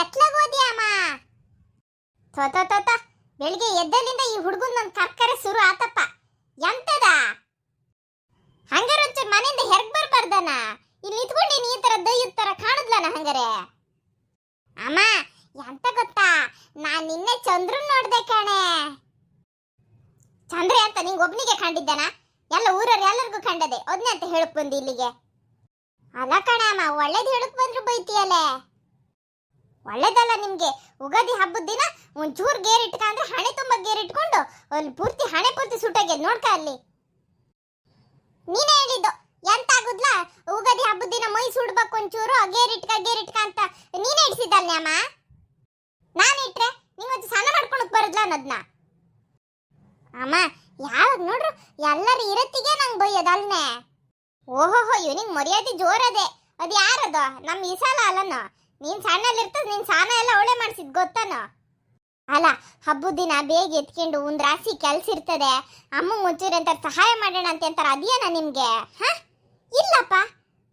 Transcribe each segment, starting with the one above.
ಎತ್ಲಾಗ ಹೋದಿ ಅಮ್ಮ ತೋತ ತೋತ. ಬೆಳಿಗ್ಗೆ ಎದ್ದಲಿಂದ ಈ ಹುಡುಗನ್ ನನ್ ಕರ್ಕರೆ ಶುರು ಆತಪ್ಪ. ಎಂತದ? ಹಂಗಾರ ಒಂಚೂರು ಮನೆಯಿಂದ ಹೆರ್ಗ್ ಬರ್ಬಾರ್ದನ? ಇಲ್ಲಿ ನಿಂತ್ಕೊಂಡು ಈ ತರ ದೈಯದ ತರ ಕಾಣದ್ಲನ ಹಂಗಾರೆ? ಅಮ್ಮ, ಎಂತ ಗೊತ್ತಾ? ನಾನು ನಿನ್ನೆ ಚಂದ್ರನ್ ನೋಡ್ದೆ ಕಣೆ. ಚಂದ್ರ ಅಂತ ನಿಂಗೆ ಒಬ್ನಿಗೆ ಕಂಡಿದ್ದಾನ? ಎಲ್ಲ ಊರವ್ರು ಎಲ್ಲರಿಗೂ ಕಂಡದೆ. ಒದ್ನೆ ಅಂತ ಹೇಳಕ್ ಬಂದಿ ಇಲ್ಲಿಗೆ. ಅಲ್ಲ ಕಣೆ ಅಮ್ಮ, ಒಳ್ಳೇದು ಹೇಳಕ್ ಬಂದ್ರು ಬೈತಿಯಲ್ಲೇ ಒಳ್ಳೇದಲ್ಲ ನಿಮಗೆ. ಉಗಾದಿ ಹಬ್ಬದ ದಿನ ಒಂಚೂರು ಗೇರ್ ಇಟ್ಕ ಹಣೆ ತುಂಬ ಗೇರ್ ಇಟ್ಕೊಂಡು ಅಲ್ಲಿ ಪೂರ್ತಿ ಹಣೆ ಪೂರ್ತಿ ಸುಟ್ಟಾಗೆ ನೋಡ್ಕ ಅಲ್ಲಿ. ನೀನೇ ಹೇಳಿದ್ದು, ಎಂತ ಆಗುದ್ಲ? ಉಗಾದಿ ಹಬ್ಬದ ದಿನ ಮೈ ಸುಡ್ಬೇಕು ಒಂಚೂರು ಗೇರ್ ಇಟ್ಕ ಗೇರ್ ಇಟ್ಕ ಅಂತ ನೀನೇ ಇಡ್ಸಿದ್ದಲ್ಲ ಅಮ್ಮ? ನಾನು ಇಟ್ರೆ ನಿಮ್ಮದು ಸ್ನಾನ ಮಾಡ್ಕೊಳಕ್ ಬರುದ್ಲ ಅನ್ನೋದ್ನ? ಅಮ್ಮ, ಯಾವಾಗ ನೋಡ್ರು ಎಲ್ಲರ ಇರತ್ತಿಗೆ ನಂಗೆ ಬೈಯೋದಲ್ನೇ ಓಹೋಹೋ, ಇವ್ನಿಗೆ ಮರ್ಯಾದೆ ಜೋರದೆ. ಅದು ಯಾರದು? ನಮ್ಮ ಈಸಾಲ ಅಲ್ಲನೋ? ನೀನ್ ಸಣ್ಣಲ್ಲಿ ಇರ್ತದ, ನೀನ್ ಸ್ನಾನ ಎಲ್ಲ ಅವಳೆ ಮಾಡ್ಸಿದ್, ಗೊತ್ತಾನೋ? ಅಲ್ಲ, ಹಬ್ಬದ ದಿನ ಬೇಗ ಎತ್ಕೊಂಡು ಒಂದ್ ರಾಶಿ ಕೆಲ್ಸ ಇರ್ತದೆ. ಅಮ್ಮ ಒಂಚೂರು ಅಂತ ಸಹಾಯ ಮಾಡೋಣ ಅಂತ ಅಂತಾರ ಅದೇನ ನಿಮ್ಗೆ? ಹ? ಇಲ್ಲಪ್ಪ.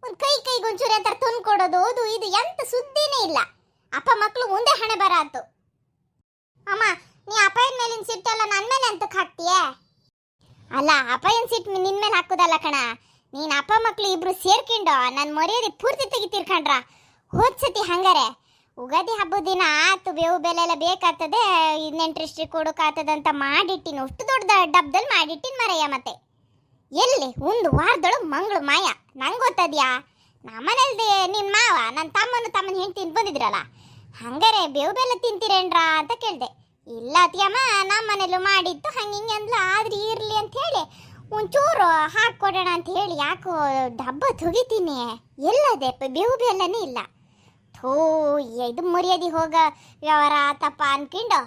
ಒಂದ್ ಕೈ ಕೈ ಒಂಚೂರು ಅಂತಾರೆ ತಂದು ಕೊಡೋದು, ಓದು, ಇದು ಎಂತ ಸುದ್ದಿನೇ ಇಲ್ಲ. ಅಪ್ಪ ಮಕ್ಳು ಮುಂದೆ ಹಣೆ ಬರಾತು. ಅಮ್ಮ, ನೀ ಅಪಾಯದ ಮೇಲಿನ ಸಿಟ್ಟೆಲ್ಲ ನನ್ನ ಮೇಲೆ ಅಂತಕ್ಕೆ ಹಾಕ್ತೀಯೇ? ಅಲ್ಲ, ಅಪ್ಪಯ್ಯನ ಸಿಟ್ ನಿನ್ ಮೇಲೆ ಹಾಕೋದಲ್ಲ ಕಣ. ನೀನ್ ಅಪ್ಪ ಮಕ್ಳು ಇಬ್ರು ಸೇರ್ಕೊಂಡು, ನನ್ ಮರ್ಯಾದೆ ಪೂರ್ತಿ ತೆಗಿತೀರ್ಕಂಡ್ರ? ಹೋದ್ ಸತಿ ಹಂಗಾರೆ. ಉಗಾದಿ ಹಬ್ಬದ ದಿನ ಆತು, ಬೇವು ಬೆಲೆ ಎಲ್ಲ ಬೇಕಾಗ್ತದೆ ನೆಂಟ್ರಿಷ್ಟ್ರಿ ಅಂತ ಮಾಡಿಟ್ಟಿನ. ಅಷ್ಟು ದೊಡ್ಡ ಡಬ್ದಲ್ಲಿ ಮಾಡಿಟ್ಟಿನ ಮರಯ್ಯ ಮತ್ತೆ. ಎಲ್ಲಿ? ಒಂದು ವಾರದೊಳಗೆ ಮಂಗಳು ಮಾಯ. ನಂಗೆ ಗೊತ್ತದ್ಯಾ? ನಮ್ಮನೇಲ್ದೆ ನಿನ್ ಮಾವ ನನ್ನ ತಮ್ಮನ ತಮ್ಮನ ಹೆಂಡ್ತಿ ಬಂದಿದ್ರಲ್ಲ. ಹಂಗಾರೆ ಬೇವು ಬೆಲ್ಲ ತಿಂತೀರೇನ್ರ ಅಂತ ಕೇಳಿದೆ. ಇಲ್ಲ ಅತಿಯಮ್ಮ ನಮ್ಮ ಮನೇಲೂ ಮಾಡಿತ್ತು, ಹಂಗೆ ಹಿಂಗೆ ಅಂದ್ಲ, ಆದ್ರೆ ಇರ್ಲಿ ಅಂತ ಹೇಳಿ. ಒಂಚೂರು ಹಾಕ್ಕೊಡೋಣ ಅಂತ ಹೇಳಿ, ಯಾಕೋ ಡಬ್ಬ ತುಗಿತೀನಿ. ಎಲ್ಲದೆ, ಬೇವು ಬೆಲ್ಲನೇ ಇಲ್ಲ. ಥೂ ಇದು ಮರ್ಯಾದಿ ಹೋಗ ವ್ಯವಹಾರ ಆತಪ್ಪ ಅನ್ಕೊಂಡು.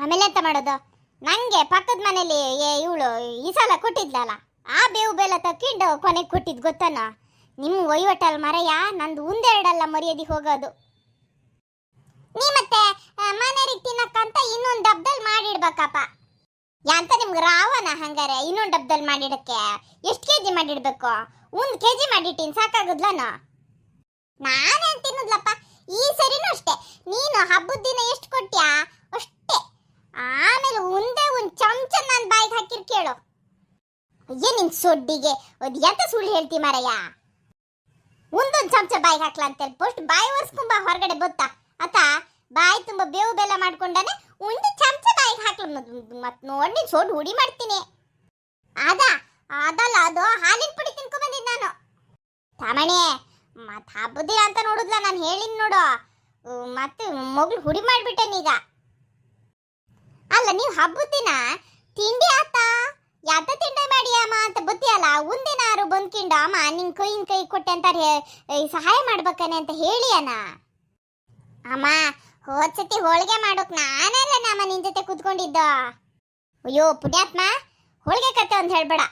ಆಮೇಲೆ ಎಂತ ಮಾಡೋದು? ನನಗೆ ಪಕ್ಕದ ಮನೇಲಿ ಇವಳು ಈ ಸಲ ಕೊಟ್ಟಿದ್ಲಲ್ಲ, ಆ ಬೇವು ಬೆಲ್ಲ ತಕ್ಕೊಂಡು ಕೊನೆಗೆ ಕೊಟ್ಟಿದ್ ಗೊತ್ತನ? ನಿಮ್ಮ ಒಯ್ವಟಲ್ ಮರೆಯ ನಂದು ಒಂದೆರಡಲ್ಲ ಮರ್ಯಾದಿ ಹೋಗೋದು. ನೀ ಮತ್ತೆ ಮನೆಯವ್ರಿಗೆ ತಿನ್ನಕ್ಕಂತ ಇನ್ನೊಂದು ಡಬ್ದಲ್ಲಿ ಮಾಡಿಡ್ಬೇಕಪ್ಪ. ಯಾಂತ ನಿಮ್ಗೆ ರಾವನ ಹಂಗಾರೆ, ಇನ್ನೊಂದು ಡಬ್ದಲ್ಲಿ ಮಾಡಿಡಕ್ಕೆ ಎಷ್ಟು ಕೆಜಿ ಮಾಡಿಡ್ಬೇಕು? ಒಂದು ಕೆಜಿ ಮಾಡಿಟ್ಟಿನ್ ಸಾಕಾಗುದ್ಲನ? ನಾನೇನ್ ತಿನ್ನೋದ್ಲಪ್ಪ? ಈ ಸರಿನೂ ಅಷ್ಟೇ. ನೀನು ಹಬ್ಬದ ದಿನ ಎಷ್ಟು ಕೊಟ್ಟ್ಯಾ ಅಷ್ಟೇ. ಆಮೇಲೆ ಒಂದೇ ಒಂದು ಚಮಚ ನಾನು ಬಾಯಿಗೆ ಹಾಕಿರ್ ಕೇಳು. ಅಯ್ಯ, ನಿನ್ ಸೊಡ್ಡಿಗೆ. ಅದು ಎಂತ ಸುಳ್ಳು ಹೇಳ್ತಿ ಮಾರಯ್ಯ? ಒಂದೊಂದು ಚಮಚ ಬಾಯಿಗೆ ಹಾಕ್ಲಾ ಅಂತೇಳಿ ಫಸ್ಟ್ ಬಾಯಿ ಒರೆಸ್ಕೊಂಬ ಹೊರಗಡೆ ಬತ್ತ. ಆತ ಬಾಯಿ ತುಂಬ ಬೇವು ಬೆಲ್ಲ ಮಾಡ್ಕೊಂಡಾನೆ ಒಂದು ಚಮಚ ಬಾಯಿಗೆ ಹಾಕ್ಲ. ಮತ್ ನೋಡಿ, ನೀನು ಸೋಡ್ ಹುಡಿ ಮಾಡ್ತೀನಿ. ಅದ ಅದಲ್ಲ ಅದು ಹಾಲಿನ ಪುಡಿ ತಿನ್ಕೊಂಡ್ ಬಂದಿದ್ ನಾನು. ತಾಮಣಿ ಮತ್ ಹಬ್ಬದಿಲ್ಲ ಅಂತ ನೋಡಿದ್ಲ, ನಾನು ಹೇಳಿನ್ ನೋಡು. ಮತ್ತೆ ಮಗಳು ಹುಡಿ ಈಗ. ಅಲ್ಲ, ನೀವು ಹಬ್ಬದ ದಿನ ತಿಂಡಿ ಆತ? ಯಾತ ತಿಂಡಿ ಮಾಡಿ ಅಮ್ಮ ಅಂತ ಬತ್ತಿಯಲ್ಲ ಒಂದಿನಾರು ಬಂದ್ಕಿಂಡು, ಅಮ್ಮ, ನಿನ್ ಕೈಯಿನ ಕೈ ಕೊಟ್ಟೆ ಅಂತ ಸಹಾಯ ಮಾಡ್ಬೇಕನೆ ಅಂತ ಹೇಳಿ ಅಣ್ಣ ಅಮ್ಮ ಹೋದ್ ಸತಿ ಹೋಳಿಗೆ ಮಾಡೋಕ್ ನಾನೇ ಅಮ್ಮ ನಿನ್ ಜೊತೆ ಕುತ್ಕೊಂಡಿದ್ದ. ಅಯ್ಯೋ, ಪುಣ್ಯಾತ್ಮ, ಹೋಳಿಗೆ ಕತೆ ಅಂತ ಹೇಳ್ಬೇಡ.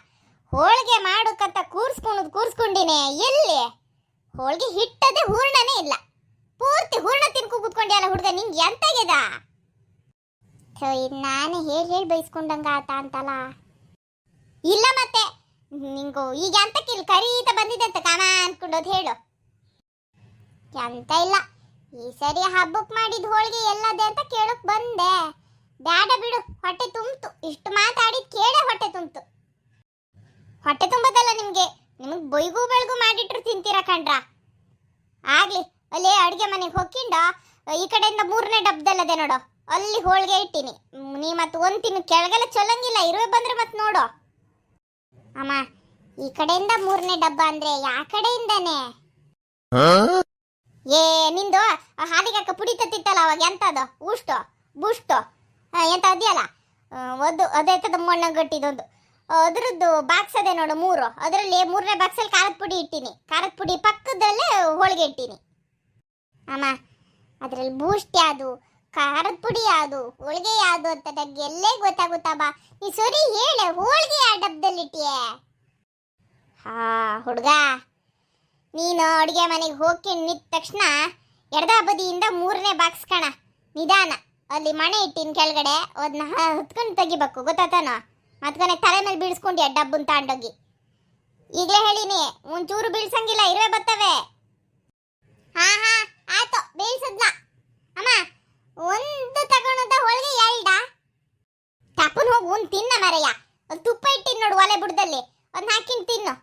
ಹೋಳಿಗೆ ಮಾಡೋಕಂತ ಕೂರ್ಸ್ಕೊಂಡು ಕೂರ್ಸ್ಕೊಂಡಿನಿ, ಎಲ್ಲಿ? ಹೋಳಿಗೆ ಹಿಟ್ಟದೆ ಹೂರ್ಣನೇ ಇಲ್ಲ. ಪೂರ್ತಿ ಹೂರ್ಣ ತಿನ್ಕೊ ಕೂತ್ಕೊಂಡ್ಯಲ್ಲ ಹುಡುಗ, ನಿಂಗೆ ಎಂತಾಗ್ಯದ? ನಾನೇ ಹೇಳಿ ಹೇಳಿ ಬೈಸ್ಕೊಂಡಂಗ ಆತ ಅಂತಲ್ಲ. ಇಲ್ಲ ಮತ್ತೆ, ನಿಂಗು ಈಗ ಎಂತಕ್ಕಿಲ್ಲ ಕರೀತ ಬಂದಿದೆ ಅಂತ ಕಾಮ ಅನ್ಕೊಂಡೋದು ಹೇಳು. ಎಂತ ಇಲ್ಲ, ಈ ಸರಿ ಹಬ್ಬಕ್ ಮಾಡಿದ ಹೋಳಿಗೆ ಎಲ್ಲದೆ ಅಂತ ಕೇಳಕ್ ಬಂದೆ. ಬ್ಯಾಡ ಬಿಡು, ಹೊಟ್ಟೆ ತುಂಬ್ತು. ಇಷ್ಟು ಮಾತಾಡಿ ಕೇಳೇ ಹೊಟ್ಟೆ ತುಂಬ್ತು. ಹೊಟ್ಟೆ ತುಂಬದಲ್ಲ ನಿಮ್ಗೆ? ನಿಮಗ್ ಬೈಗು ಬೆಳಗು ಮಾಡಿಟ್ರು ತಿಂತೀರ ಕಣ್ರ ಆಗ್ಲಿ, ಅಲ್ಲಿ ಅಡುಗೆ ಮನೆಗೆ ಹೋಗಿಂಡ ಈ ಕಡೆಯಿಂದ ಮೂರನೇ ಡಬ್ಬದಲ್ಲದೆ ನೋಡು, ಅಲ್ಲಿ ಹೋಳಿಗೆ ಇಟ್ಟಿನಿ. ನೀ ಮತ್ತೆ ಒಂದು ತಿನ್ನು ಕೆಳಗೆಲ್ಲ ಚಲಂಗಿಲ್ಲ, ಇರುವೆ ಬಂದ್ರೆ ಮತ್ತೆ ನೋಡು. ಅಮ್ಮ, ಈ ಕಡೆಯಿಂದ ಮೂರನೇ ಡಬ್ಬ ಅಂದ್ರೆ ಯಾ ಕಡೆಯಿಂದಾನೆ? ಏ, ನಿಂದು ಹಾಕ ಪುಡಿ ತತ್ತಿತ್ತಲ್ಲ ಅವಾಗ ಎಂತದು? ಉಷ್ಟು, ಬುಷ್ಟು. ಎಂತ ಅದೆಯಲ್ಲ? ಒಂದು ಒಂದು ತದ ಮಣ್ಣ ಗಟ್ಟಿದೊಂದು ಅದ್ರದ್ದು ಬಾಕ್ಸ್ ಅದೇ ನೋಡು ಮೂರು. ಅದರಲ್ಲಿ ಮೂರನೇ ಬಾಕ್ಸಲ್ಲಿ ಖಾರದ ಪುಡಿ ಇಟ್ಟಿನಿ. ಖಾರದ ಪುಡಿ ಪಕ್ಕದಲ್ಲೇ ಹೋಳಿಗೆ ಇಟ್ಟಿನಿ. ಅಮ್ಮ, ಅದರಲ್ಲಿ ಬೂಸ್ಟ್ ಯಾವುದು? ಖಾರದ ಪುಡಿ ಯಾವುದು? ಹೋಳಿಗೆ ಯಾವುದು ಅಂತ ನಂಗೆ ಎಲ್ಲೇ ಗೊತ್ತಾಗುತ್ತಾ ಬಾ. ನೀ ಸರಿ ಹೇಳೆ, ಹೋಳಿಗೆ ಯಾವ ಡಬ್ಬದಲ್ಲಿ ಇಟ್ಟಿಯೇ? ಹಾ, ಹುಡುಗ. ನೀನು ಅಡುಗೆ ಮನೆಗೆ ಹೋಗಿ ನಿಂತ ತಕ್ಷಣ ಎಡದ ಬದಿಯಿಂದ ಮೂರನೇ ಬಾಕ್ಸ್ ಕಣ. ನಿಧಾನ. ಅಲ್ಲಿ ಮಣೆ ಇಟ್ಟಿನ ಕೆಳಗಡೆ. ಅದನ್ನ ಹತ್ಕೊಂಡು ತೆಗಿಬೇಕು. ಗೊತ್ತಾತನ? ಮತ್ಕೊನೆ ತಲೆ ಮೇಲೆ ಬೀಳ್ಸ್ಕೊಂಡ್ಯ ಡಬ್ಬನ್ ತಾಂಡೋಗಿ? ಈಗಲೇ ಹೇಳಿನಿ, ಒಂಚೂರು ಬೀಳ್ಸಂಗಿಲ್ಲ, ಇರುವೆ ಬರ್ತವೆ. ಹಾ ಹಾ, ಆಯ್ತು, ಬೀಳ್ಸದ್ಲ. ಅಮ್ಮ, ಒಂದು ತಗೊಂಡದ ಹೋಳಿಗೆ ಎಲ್ಡ ತಪ್ಪನ್ ಹೋಗಿ, ಒಂದು ತಿನ್ನ ಮರಯ್ಯ. ಒಂದು ತುಪ್ಪ ಇಟ್ಟಿನ್ ನೋಡು ಒಲೆ ಬುಡದಲ್ಲಿ. ಒಂದು ಹಾಕಿನ್ ತಿನ್ನು.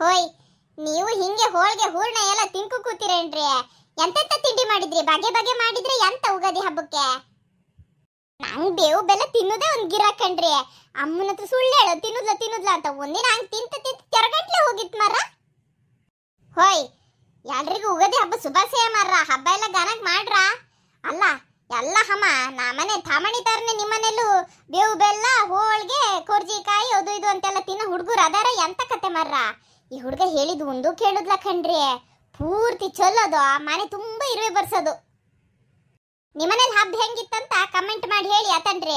ಹೋಯ್, ನೀವು ಹಿಂಗೆ ಹೋಳಿಗೆ ಹೂರ್ಣ ಎಲ್ಲ ತಿನ್ಕು ಕೂತಿರೇನ್ರಿ? ಎಂತೆಂತ ತಿಂಡಿ ಮಾಡಿದ್ರಿ? ಬಗೆ ಬಗೆ ಮಾಡಿದ್ರೆ ಎಂತ ಉಗಾದಿ ಹಬ್ಬಕ್ಕೆ? ನಂಗ್ ಬೇವು ಬೆಲ್ಲ ತಿನ್ನೋದೇ ಒಂದ್ ಗಿರಾಕಂಡ್ರಿ ಅಮ್ಮನ ಹತ್ರ ಸುಳ್ಳು ಹೇಳು, ತಿನ್ನುದ್ಲ ತಿನ್ನುದ್ಲ ಅಂತ. ಒಂದಿನ ಹಂಗ್ ತಿಂತ ತಿಂತ ತೆರಗಟ್ಲೆ ಹೋಗಿತ್ತು ಮಾರ ಹೋಯ್, ಎಲ್ರಿಗೂ ಉಗದೆ ಹಬ್ಬ ಶುಭಾಶಯ ಮಾರ್ರ. ಹಬ್ಬ ಎಲ್ಲ ಗಾನಕ್ ಮಾಡ್ರ. ಅಲ್ಲ, ಎಲ್ಲ ಹಮ ಮನೆ ತಾಮಣಿ ತರನೆ ನಿಮ್ಮನೆಲ್ಲೂ ಬೇವು ಬೆಲ್ಲ, ಹೋಳ್ಗೆ, ಕೋರ್ಜಿಕಾಯಿ, ಅದು ಇದು ಅಂತೆಲ್ಲ ತಿನ್ನೋ ಹುಡುಗರು ಅದಾರ ಎಂತ ಕತೆ ಮಾರ್ರ? ಈ ಹುಡುಗ ಹೇಳಿದ್ ಒಂದು ಕೇಳುದ್ಲ ಕಣ್ರಿ. ಪೂರ್ತಿ ಚೊಲ್ಲೋದು ಆ ಮನೆ ತುಂಬಾ ಇರುವೆ ಬರ್ಸೋದು. ನಿಮ್ಮನೇಲಿ ಹಬ್ಬ ಹೆಂಗಿತ್ತಂತ ಕಮೆಂಟ್ ಮಾಡಿ ಹೇಳಿ ಆತನ್ರಿ